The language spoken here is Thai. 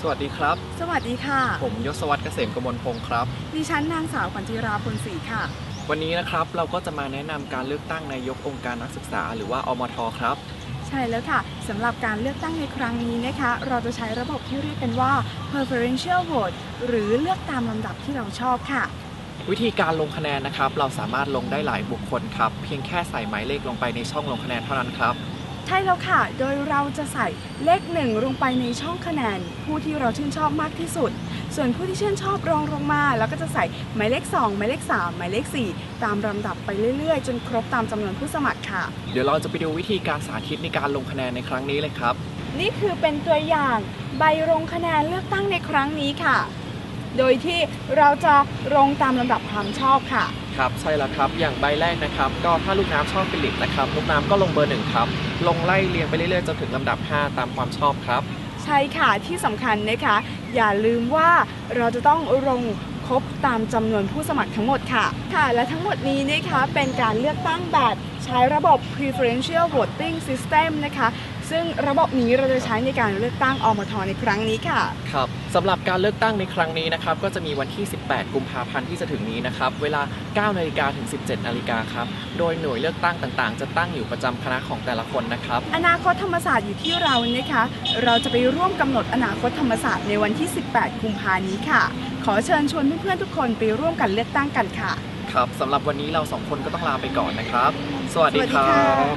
สวัสดีครับ สวัสดีค่ะ ผมยศวัตรเกษมกมลพงศ์ครับ ดิฉันนางสาวขวัญจิราพลศรีค่ะ วันนี้นะครับเราก็จะมาแนะนำการเลือกตั้งนายกองค์การนักศึกษา หรือว่าอมทครับ ใช่แล้วค่ะสำหรับการเลือกตั้งในครั้งนี้นะคะ เราจะใช้ระบบที่เรียกกันว่า preferential vote หรือเลือกตามลำดับที่เราชอบค่ะ วิธีการลงคะแนนนะครับ เราสามารถลงได้หลายบุคคลครับ เพียงแค่ใส่หมายเลขลงไปในช่องลงคะแนนเท่านั้นครับ ใช่แล้วค่ะ โดยเราจะใส่เลขหนึ่งลงไปในช่องคะแนน ผู้ที่เราชื่นชอบมากที่สุด ส่วนผู้ที่ชื่นชอบรองลงมา แล้วก็จะใส่หมายเลข 2 หมายเลข 3 หมายเลข 4 ตามลำดับไปเรื่อยๆ จนครบตามจำนวนผู้สมัครค่ะ เดี๋ยวเราจะไปดูวิธีการสาธิตในการลงคะแนนในครั้งนี้เลยครับ นี่คือเป็นตัวอย่างใบลงคะแนนเลือกตั้งในครั้งนี้ค่ะ โดยที่เราจะลงตามลำดับความชอบค่ะ ครับใช่แล้วครับอย่างใบแรกนะครับก็ถ้าลูกน้ำชอบฟิลิปนะครับลูกน้ำก็ลงเบอร์หนึ่งครับลงไล่เรียงไปเรื่อยๆจนถึงลำดับ 5 ตามความชอบครับ ใช่ค่ะที่สำคัญนะคะ อย่าลืมว่าเราจะต้องลงครบตามจำนวนผู้สมัครทั้งหมดค่ะ ค่ะ และทั้งหมดนี้นะคะเป็นการเลือกตั้งแบบ ใช้ระบบ preferential voting system นะคะ ซึ่งระบบนี้เราจะใช้ในการเลือกตั้งอมทในครั้งนี้ค่ะ ครับสำหรับการเลือกตั้งในครั้งนี้นะครับ ก็จะมีวันที่ 18 กุมภาพันธ์ที่จะถึงนี้นะครับ เวลา 9 นาฬิกาถึง 17 นาฬิกาครับ โดยหน่วยเลือกตั้งต่างๆ จะตั้งอยู่ประจำคณะของแต่ละคนนะครับ อนาคตธรรมศาสตร์อยู่ที่เรานะคะ เราจะไปร่วมกำหนดอนาคตธรรมศาสตร์ในวันที่ 18 กุมภานี้ค่ะ ขอเชิญชวนเพื่อนๆทุกคนไปร่วมกันเลือกตั้งกันค่ะ ครับสำหรับวันนี้เราสองคนก็ต้องลาไปก่อนนะครับ สวัสดีครับ